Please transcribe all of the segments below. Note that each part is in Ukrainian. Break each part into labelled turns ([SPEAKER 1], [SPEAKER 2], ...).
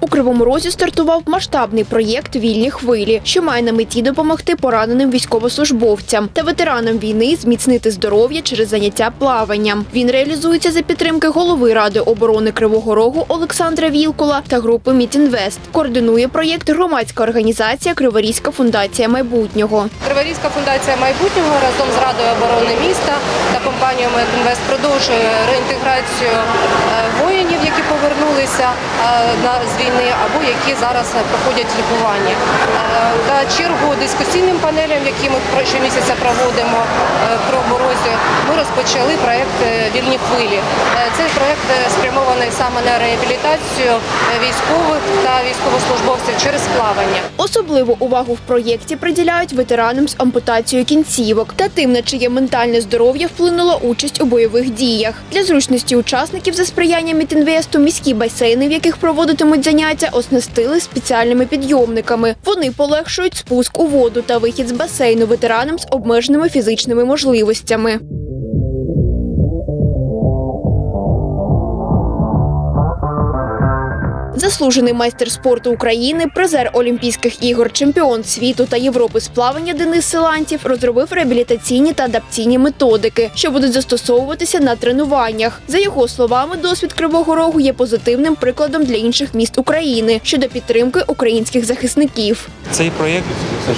[SPEAKER 1] У Кривому Розі стартував масштабний проєкт Вільні хвилі, що має на меті допомогти пораненим військовослужбовцям та ветеранам війни зміцнити здоров'я через заняття плаванням. Він реалізується за підтримки голови ради оборони Кривого Рогу Олександра Вілкула та групи Мітінвест. Координує проєкт громадська організація Криворізька фундація майбутнього.
[SPEAKER 2] Криворізька фундація майбутнього разом з Радою оборони міста та компанією «Медінвест» продовжує реінтеграцію е, воїнів, які повернулися е, на- з війни або які зараз проходять лікування. Е, Та чергу дискусійним панелям, які ми щомісяця проводимо е, в Кривому Розі, ми розпочали проект е, Вільні хвилі. Е, Цей проект е, спрямований саме на реабілітацію військових та військовослужбовців через плавання.
[SPEAKER 1] Особливу увагу в проєкті приділяють ветеранам з ампутацією кінцівок та тим, на чиє ментальне здоров'я вплинула участь у бойових діях. Для зручності учасників за сприяння Мітінвесту міські басейни, в яких проводитимуть заняття, оснастили спеціальними підйомниками. Вони полегшують спуск у воду та вихід з басейну ветеранам з обмеженими фізичними можливостями. Заслужений майстер спорту України, призер Олімпійських ігор, чемпіон світу та Європи з плавання Денис Силантів розробив реабілітаційні та адаптаційні методики, що будуть застосовуватися на тренуваннях. За його словами, досвід Кривого Рогу є позитивним прикладом для інших міст України щодо підтримки українських захисників.
[SPEAKER 3] Цей проєкт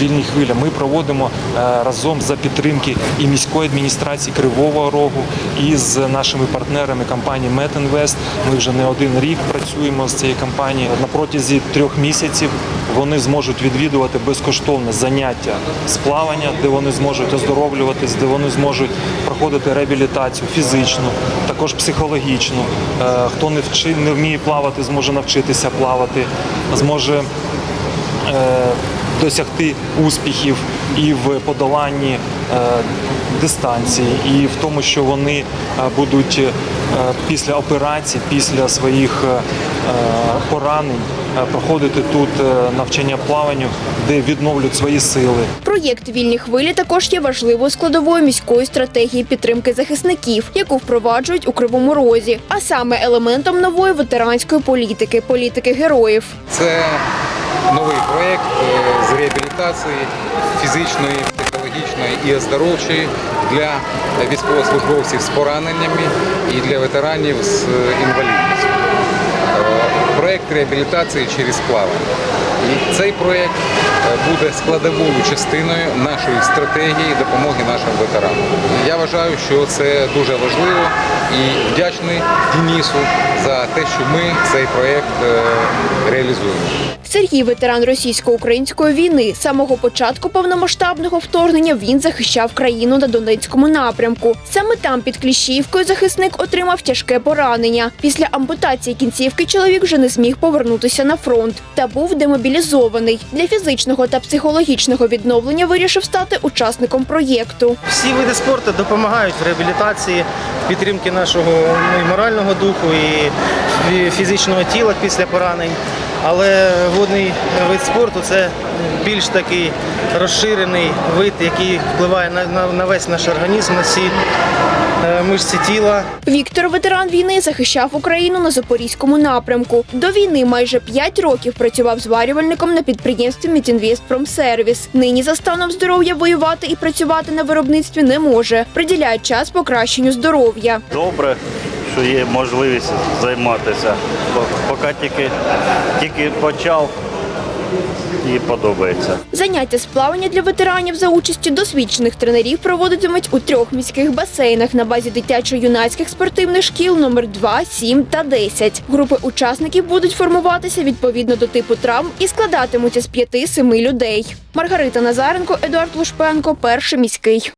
[SPEAKER 3] Вільні хвиля ми проводимо е, разом за підтримки і міської адміністрації Кривого Рогу, і з нашими партнерами компанії Метінвест. Ми вже не один рік працюємо з цією компанією. На протязі трьох місяців вони зможуть відвідувати безкоштовне заняття з плавання, де вони зможуть оздоровлюватись, де вони зможуть проходити реабілітацію фізичну, також психологічну. Е, Хто не вчи, не вміє плавати, зможе навчитися плавати, зможе е, досягти успіхів і в подоланні е, дистанції, і в тому, що вони будуть після операцій, після своїх е, поранень е, проходити тут е, навчання плаванню, де відновлюють свої сили.
[SPEAKER 1] Проєкт Вільні хвилі також є важливою складовою міської стратегії підтримки захисників, яку впроваджують у Кривому Розі, а саме елементом нової ветеранської політики політики героїв.
[SPEAKER 4] Це новий проєкт е, з реабілітації фізичної, психологічної і оздоровчої для військовослужбовців з пораненнями і для ветеранів з е, інвалідністю. Е, Проєкт реабілітації через плавання. І цей проєкт е, буде складовою частиною нашої стратегії допомоги нашим ветеранам. Я вважаю, що це дуже важливо і вдячний Денису за те, що ми цей проєкт.
[SPEAKER 1] Сергій ветеран російсько-української війни. З самого початку повномасштабного вторгнення він захищав країну на Донецькому напрямку. Саме там під Кліщівкою захисник отримав тяжке поранення. Після ампутації кінцівки чоловік вже не зміг повернутися на фронт та був демобілізований. Для фізичного та психологічного відновлення вирішив стати учасником проєкту.
[SPEAKER 5] Всі види спорту допомагають в реабілітації, підтримки нашого ну, і морального духу, і фізичного тіла після поранень. Але водний вид спорту це більш такий розширений вид, який впливає на, на, на весь наш організм, на всі е, мишці тіла.
[SPEAKER 1] Віктор, ветеран війни, захищав Україну на Запорізькому напрямку. До війни майже 5 років працював зварювальником на підприємстві Мітінвестпромсервіс. Нині за станом здоров'я воювати і працювати на виробництві не може. Приділяє час покращенню здоров'я.
[SPEAKER 6] добре, що є можливість займатися. Поки тільки, тільки почав і подобається.
[SPEAKER 1] Заняття з плавання для ветеранів за участю досвідчених тренерів проводитимуть у трьох міських басейнах на базі дитячо-юнацьких спортивних шкіл номер 2, 7 та 10. Групи учасників будуть формуватися відповідно до типу травм і складатимуться з 5-7 людей. Маргарита Назаренко, Едуард Лушпенко, перший міський.